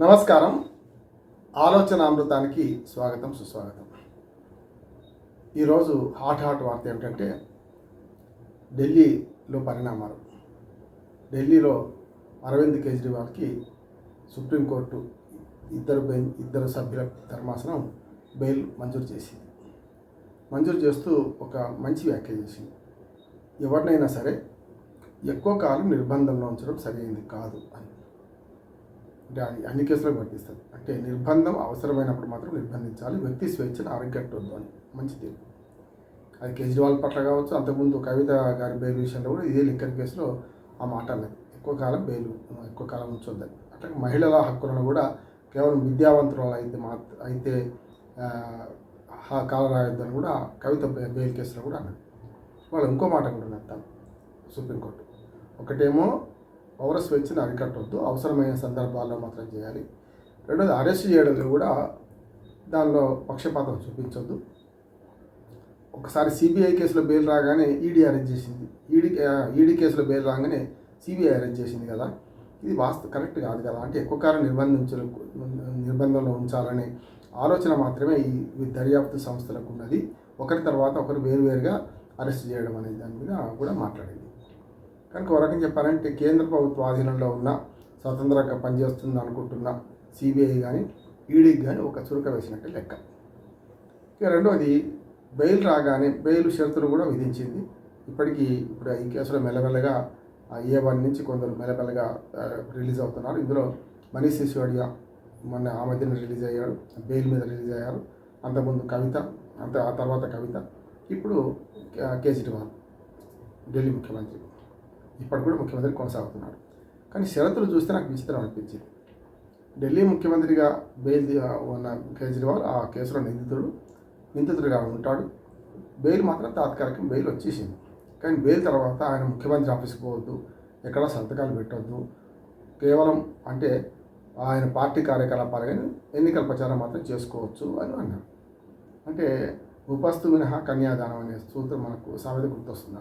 నమస్కారం. ఆలోచన అమృతానికి స్వాగతం సుస్వాగతం. ఈరోజు హాట్ హాట్ వార్త ఏమిటంటే ఢిల్లీలో పరిణామాలు. ఢిల్లీలో అరవింద్ కేజ్రీవాల్కి సుప్రీంకోర్టు ఇద్దరు బెయిన్ ఇద్దరు సభ్యుల ధర్మాసనం బెయిల్ మంజూరు చేసింది. మంజూరు చేస్తూ ఒక మంచి వ్యాఖ్య చేసింది. ఎవరినైనా సరే ఎక్కువ కాలం నిర్బంధంలో ఉంచడం సరైనది కాదు అని. అన్ని కేసులకు వర్తిస్తుంది అంటే నిర్బంధం అవసరమైనప్పుడు మాత్రం నిర్బంధించాలి. వ్యక్తి స్వేచ్ఛను అరగట్టొద్దు అని. మంచి తీర్పు అది కేజ్రీవాల్ పట్ల కావచ్చు అంతకుముందు కవిత గారి బెయిల్ విషయంలో కూడా ఇదే లింకన్ కేసులో ఆ మాట అన్నది. ఎక్కువ కాలం బెయిల్ ఎక్కువ కాలం ఉంచొద్దని. అట్లా మహిళల హక్కులను కూడా కేవలం విద్యావంతురాలు అయితే మా అయితే ఆ, కాలం రాయొద్దని కూడా కవిత బెయిల్ కేసులో కూడా అన్నది. వాళ్ళు ఇంకో మాట కూడా అన్నారు సుప్రీంకోర్టు. ఒకటేమో పౌర స్వేచ్ఛను అరికట్టవద్దు అవసరమైన సందర్భాల్లో మాత్రం చేయాలి. రెండోది అరెస్ట్ చేయడంలో కూడా దానిలో పక్షపాతం చూపించొద్దు. ఒకసారి సిబిఐ కేసులో బెయిల్ రాగానే ఈడీ అరెస్ట్ చేసింది. ఈడీ ఈడీ కేసులో బెయిల్ రాగానే సిబిఐ అరెస్ట్ చేసింది కదా. ఇది వాస్తు కరెక్ట్ కాదు కదా. అంటే ఎక్కువ కాలం నిర్బంధించ నిర్బంధంలో ఉంచాలనే ఆలోచన మాత్రమే ఈ ఈ దర్యాప్తు సంస్థలకు ఉన్నది. ఒకరి తర్వాత ఒకరు వేరువేరుగా అరెస్ట్ చేయడం అనే దాని మీద కూడా మాట్లాడింది. కనుక ఒక రకం చెప్పాలంటే కేంద్ర ప్రభుత్వ ఆధీనంలో ఉన్న స్వతంత్రంగా పనిచేస్తుంది అనుకుంటున్న సిబిఐ కానీ ఈడీకి కానీ ఒక చురుక వేసినట్టు లెక్క. ఇక రెండవది బెయిల్ రాగానే బెయిల్ షరతులు కూడా విధించింది. ఇప్పటికీ ఇప్పుడు ఈ కేసులో మెల్లమెల్లగా ఏ వన్ నుంచి కొందరు మెల్లమెల్లగా రిలీజ్ అవుతున్నారు. ఇందులో మనీష్ సిసోడియా మొన్న ఆ మధ్యన రిలీజ్ అయ్యాడు. బెయిల్ మీద రిలీజ్ అయ్యారు. అంతకుముందు కవిత అంత ఆ తర్వాత కవిత. ఇప్పుడు కే- కేజ్రీవాల్ ఢిల్లీ ముఖ్యమంత్రి. ఇప్పటి కూడా ముఖ్యమంత్రి కొనసాగుతున్నాడు కానీ షరతులు చూస్తే నాకు విచిత్రం అనిపించింది. ఢిల్లీ ముఖ్యమంత్రిగా బెయిల్ ఉన్న కేజ్రీవాల్ ఆ కేసులో నిందితుడు నిందితుడిగా ఉంటాడు. బెయిల్ మాత్రం తాత్కాలికం బెయిల్ వచ్చేసింది. కానీ బెయిల్ తర్వాత ఆయన ముఖ్యమంత్రి ఆఫీస్కి పోవద్దు ఎక్కడ సంతకాలు పెట్టొద్దు. కేవలం అంటే ఆయన పార్టీ కార్యకలాపాలు కానీ ఎన్నికల ప్రచారం మాత్రం చేసుకోవచ్చు అని అన్నారు. అంటే ఉపస్థు మినహా కన్యాదానం అనే సూత్రం మనకు సామెత గుర్తొస్తుంది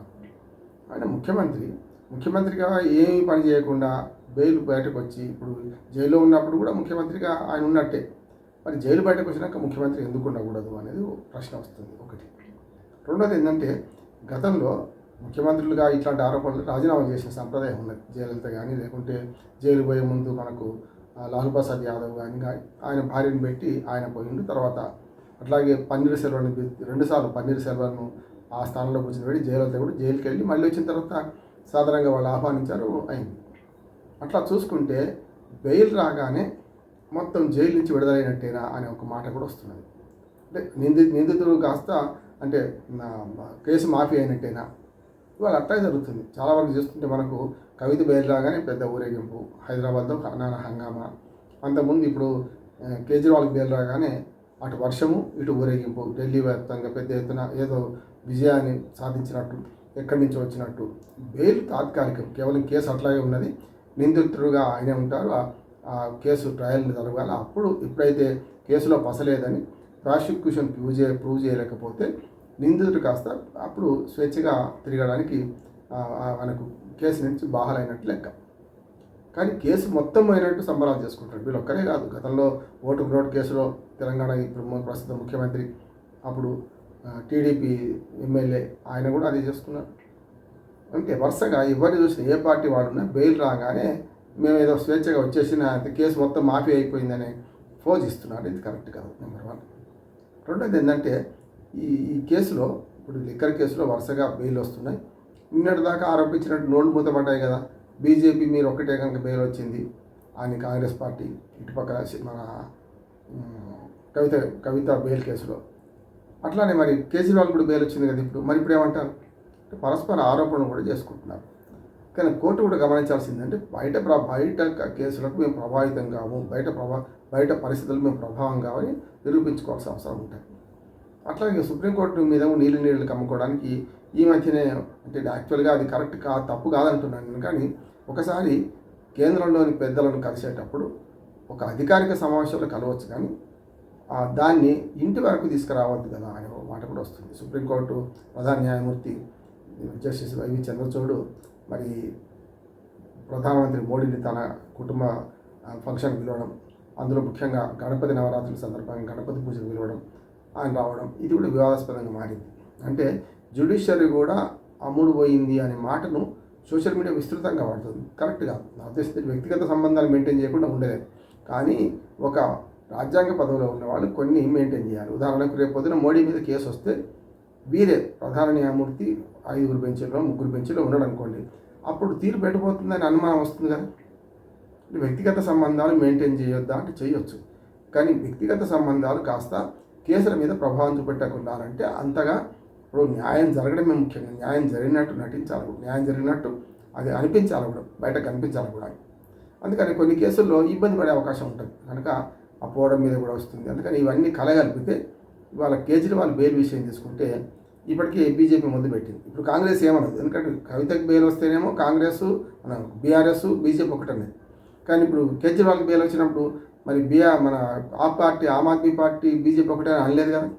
ఆయన ముఖ్యమంత్రి ముఖ్యమంత్రిగా ఏమీ పని చేయకుండా బెయిల్ బయటకు వచ్చి ఇప్పుడు జైల్లో ఉన్నప్పుడు కూడా ముఖ్యమంత్రిగా ఆయన ఉన్నట్టే. మరి జైలు బయటకు వచ్చినాక ముఖ్యమంత్రి ఎందుకు ఉండకూడదు అనేది ప్రశ్న వస్తుంది ఒకటి. రెండోది ఏంటంటే గతంలో ముఖ్యమంత్రులుగా ఇట్లాంటి ఆరోపణలు రాజీనామా చేసిన సంప్రదాయం ఉన్నది. జయలలిత కానీ లేకుంటే జైలు పోయే ముందు మనకు ఆ, లాలూ ప్రసాద్ యాదవ్ కానీ ఆయన భార్యను పెట్టి ఆయన పోయిండు. తర్వాత అట్లాగే పన్నీర్ సెల్వన్ రెండుసార్లు పన్నీర్ సెల్వన్ను ఆ స్థానంలో కూర్చొని జయలలిత కూడా జైలుకి వెళ్ళి మళ్ళీ వచ్చిన తర్వాత సాధారణంగా వాళ్ళు ఆహ్వానించారు అయింది. అట్లా చూసుకుంటే బెయిల్ రాగానే మొత్తం జైలు నుంచి విడుదలైనట్టేనా అనే ఒక మాట కూడా వస్తున్నది. అంటే నింది నిందితుడు కాస్త అంటే కేసు మాఫీ అయినట్టేనా? ఇవాళ అట్లా జరుగుతుంది. చాలా వరకు చూస్తుంటే మనకు కవిత బయలు రాగానే పెద్ద ఊరేగింపు హైదరాబాద్లో నానా హంగామా అంతకుముందు ఇప్పుడు కేజ్రీవాల్ కేజ్రీవాల్కి బెయిల్ రాగానే అటు వర్షము ఇటు ఊరేగింపు ఢిల్లీ వ్యాప్తంగా పెద్ద ఎత్తున ఏదో విజయాన్ని సాధించినట్టు ఎక్కడి నుంచి వచ్చినట్టు. బెయిల్ తాత్కాలికం. కేవలం కేసు అట్లాగే ఉన్నది. నిందితుడుగా ఆయనే ఉంటారు. ఆ- కేసు ట్రయల్ జరగాలి. అప్పుడు ఎప్పుడైతే కేసులో పసలేదని ప్రాసిక్యూషన్ ప్రూవ్ చేయ ప్రూవ్ చేయలేకపోతే నిందితుడు కాస్త అప్పుడు స్వేచ్ఛగా తిరగడానికి మనకు కేసు నుంచి బాహలైనట్టు లెక్క. కానీ కేసు మొత్తం అయినట్టు సంబరాలు చేసుకుంటారు. వీళ్ళు ఒక్కరే కాదు. గతంలో ఓటు నోటు కేసులో తెలంగాణ ఇప్పుడు ప్రస్తుత ముఖ్యమంత్రి. అప్పుడు టీడీపీ ఎమ్మెల్యే ఆయన కూడా అదే చేస్తున్నారు. అంటే వరుసగా ఎవరిని చూసిన ఏ పార్టీ వాడున్నా బెయిల్ రాగానే మేము ఏదో స్వేచ్ఛగా వచ్చేసిన కేసు మొత్తం మాఫీ అయిపోయిందని ఫోజ్ ఇస్తున్నారు ఇది కరెక్ట్ కాదు నెంబర్ వన్. రెండోది ఏంటంటే ఈ ఈ కేసులో ఇప్పుడు లిక్కర్ కేసులో వరుసగా బెయిల్ వస్తున్నాయి. నిన్నటిదాకా ఆరోపించినట్టు నోళ్ళు మూతపడ్డాయి కదా బీజేపీ మీరు ఒక్కటే కనుక బెయిల్ వచ్చింది అని కాంగ్రెస్ పార్టీ ఇటుపక్కల మన కవిత కవిత బెయిల్ కేసులో. అట్లానే మరి కేజ్రీవాల్ కూడా బెయిల్ వచ్చింది కదా ఇప్పుడు. మరి ఇప్పుడు ఏమంటారు? పరస్పర ఆరోపణలు కూడా చేసుకుంటున్నారు. కానీ కోర్టు కూడా గమనించాల్సిందంటే బయట ప్ర బయట కేసులకు మేము ప్రభావితం కాము. బయట ప్రభా బయట పరిస్థితులు మేము ప్రభావం కావని నిరూపించుకోవాల్సిన అవసరం ఉంటుంది. అట్లాగే సుప్రీంకోర్టు మీద నీళ్ళు నీళ్ళు కమ్ముకోవడానికి ఈ మధ్యనే అంటే యాక్చువల్గా అది కరెక్ట్ కా తప్పు కాదంటున్నాను నేను కానీ ఒకసారి కేంద్రంలోని పెద్దలను కలిసేటప్పుడు ఒక అధికారిక సమావేశంలో కలవచ్చు కానీ దాన్ని ఇంటి వరకు తీసుకురావద్దు కదా అనే మాట కూడా వస్తుంది. సుప్రీంకోర్టు ప్రధాన న్యాయమూర్తి జస్టిస్ వైవి చంద్రచూడు మరి ప్రధానమంత్రి మోడీని తన కుటుంబ ఫంక్షన్ పిలవడం అందులో ముఖ్యంగా గణపతి నవరాత్రుల సందర్భంగా గణపతి పూజకు పిలవడం ఆయన రావడం ఇది కూడా వివాదాస్పదంగా మారింది. అంటే జ్యుడిషియరీ కూడా అమ్ముడు పోయింది అనే మాటను సోషల్ మీడియా విస్తృతంగా వాడుతుంది. కరెక్ట్ కాదు. నా ఉద్దేశం వ్యక్తిగత సంబంధాలు మెయింటైన్ చేయకుండా ఉండలేదు. కానీ ఒక రాజ్యాంగ పదవిలో ఉన్న వాళ్ళు కొన్ని మెయింటైన్ చేయాలి. ఉదాహరణకు రేపు పొద్దున మోడీ మీద కేసు వస్తే వీరే ప్రధాన న్యాయమూర్తి ఐదుగురు బెంచీలో ముగ్గురు బెంచీలో ఉన్నాడు అనుకోండి. అప్పుడు తీరు పెట్టబోతుందని అనుమానం వస్తుంది కదా. వ్యక్తిగత సంబంధాలు మెయింటైన్ చేయొద్దా అంటే చేయొచ్చు. కానీ వ్యక్తిగత సంబంధాలు కాస్త కేసుల మీద ప్రభావం చూపెట్టకుండా అంటే అంతగా ఇప్పుడు న్యాయం జరగడమే ముఖ్యంగా న్యాయం జరిగినట్టు నటించాలి న్యాయం జరిగినట్టు అది అనిపించాలి కూడా. బయట కనిపించాలి కూడా. అందుకని కొన్ని కేసుల్లో ఇబ్బంది పడే అవకాశం ఉంటుంది. కనుక పోవడం మీద కూడా వస్తుంది. అందుకని ఇవన్నీ కలగలిపితే ఇవాళ కేజ్రీవాల్ బెయిల్ విషయం తీసుకుంటే ఇప్పటికీ బీజేపీ ముందు పెట్టింది. ఇప్పుడు కాంగ్రెస్ ఏమన్నది ఎందుకంటే కవితకు బెయిల్ వస్తేనేమో కాంగ్రెస్ మన బీఆర్ఎస్ బీజేపీ ఒకటనే. కానీ ఇప్పుడు కేజ్రీవాల్ బెయిల్ వచ్చినప్పుడు మరి బీఆర్ మన ఆ party Aam Aadmi Party BJP ఒకటే అనలేదు కదా.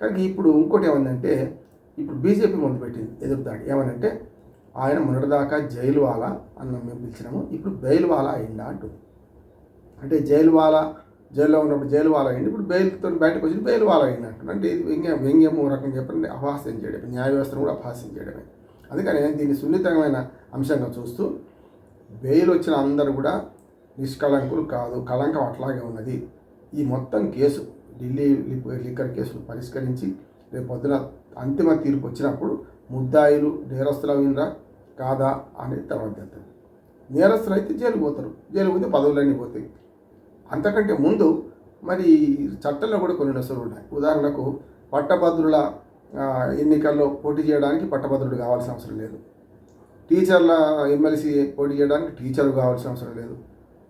కానీ ఇప్పుడు ఇంకోటి ఏమందంటే ఇప్పుడు బీజేపీ ముందు పెట్టింది ఎదురుదాడి. ఏమనంటే ఆయన మొన్నటిదాకా జైలు వాలా అన్న మేము పిలిచినాము. ఇప్పుడు బెయిల్ వాలా అయిందా అంటూ అంటే జైలు వాలా జైల్లో ఉన్నప్పుడు జైలు వాళ్ళయింది అయింది ఇప్పుడు బెయిల్తో బయటకు వచ్చి బెయిల్ వాళ్ళయింది అయింది అంటే ఇది వ్యంగ్యం వ్యంగ్యం ఓ చెప్పండి అపహాస్యం చేయడమే. న్యాయ వ్యవస్థను కూడా అపహాస్యం చేయడమే. అందుకని దీన్ని సున్నితమైన అంశంగా చూస్తూ బెయిల్ వచ్చిన అందరూ కూడా నిష్కళంకులు కాదు కళంకం అట్లాగే ఉన్నది. ఈ మొత్తం కేసు ఢిల్లీ లిక్కర్ కేసును పరిష్కరించి రేపు పొద్దున అంతిమ తీర్పు వచ్చినప్పుడు ముద్దాయిలు నేరస్తులు కాదా అనేది తర్వాత నేరస్తులు అయితే జైలు పోతారు. జైలు పోతే పదవులన్నీ పోతాయి. అంతకంటే ముందు మరి చట్టంలో కూడా కొన్ని నొసలు ఉన్నాయి. ఉదాహరణకు పట్టభద్రుల ఎన్నికల్లో పోటీ చేయడానికి పట్టభద్రుడు కావాల్సిన అవసరం లేదు. టీచర్ల ఎమ్మెల్సీ పోటీ చేయడానికి టీచర్ కావాల్సిన అవసరం లేదు.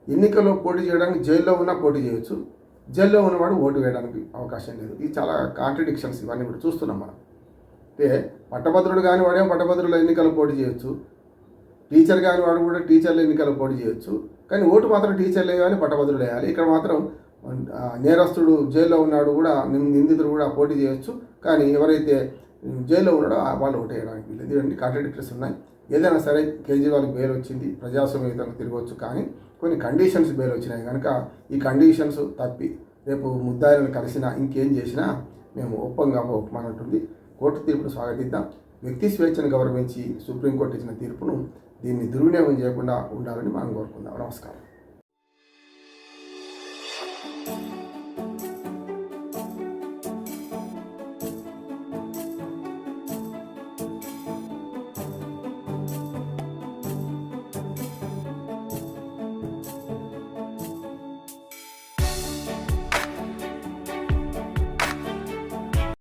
ఎన్నికల్లో పోటీ చేయడానికి జైల్లో ఉన్నా పోటీ చేయొచ్చు. జైల్లో ఉన్నవాడు ఓటు వేయడానికి అవకాశం లేదు. ఇది చాలా కాంట్రడిక్షన్స్ ఇవన్నీ కూడా చూస్తున్నాం మనం. అంటే పట్టభద్రుడు కాని వాడేమో పట్టభద్రుల ఎన్నికల్లో పోటీ చేయొచ్చు. టీచర్ కాని వాడు కూడా టీచర్ల ఎన్నికలు పోటీ చేయొచ్చు. కానీ ఓటు మాత్రం టీచర్లు వేయాలి పట్టభద్రులు వేయాలి. ఇక్కడ మాత్రం నేరస్తుడు జైల్లో ఉన్నాడు కూడా నిందితుడు కూడా పోటీ చేయొచ్చు. కానీ ఎవరైతే జైల్లో ఉన్నాడో ఆ వాళ్ళు ఓటు వేయడానికి వీళ్ళు ఇవన్నీ కాంట్రడిక్టర్స్ ఉన్నాయి. ఏదైనా సరే కేజ్రీవాల్కి బెయిల్ వచ్చింది ప్రజాస్వామ్యతను తిరగవచ్చు కానీ కొన్ని కండిషన్స్ బెయిల్ వచ్చినాయి. కనుక ఈ కండిషన్స్ తప్పి రేపు ముద్దాయిలను కలిసినా ఇంకేం చేసినా మేము ఒప్పంగా ఒప్పమన్నట్టుంది కోర్టు తీర్పును స్వాగతిద్దాం. వ్యక్తి స్వేచ్ఛను గౌరవించి సుప్రీంకోర్టు ఇచ్చిన తీర్పును దీన్ని దుర్వినియోగం చేయకుండా ఉండాలని మనం కోరుకుందాం. నమస్కారం.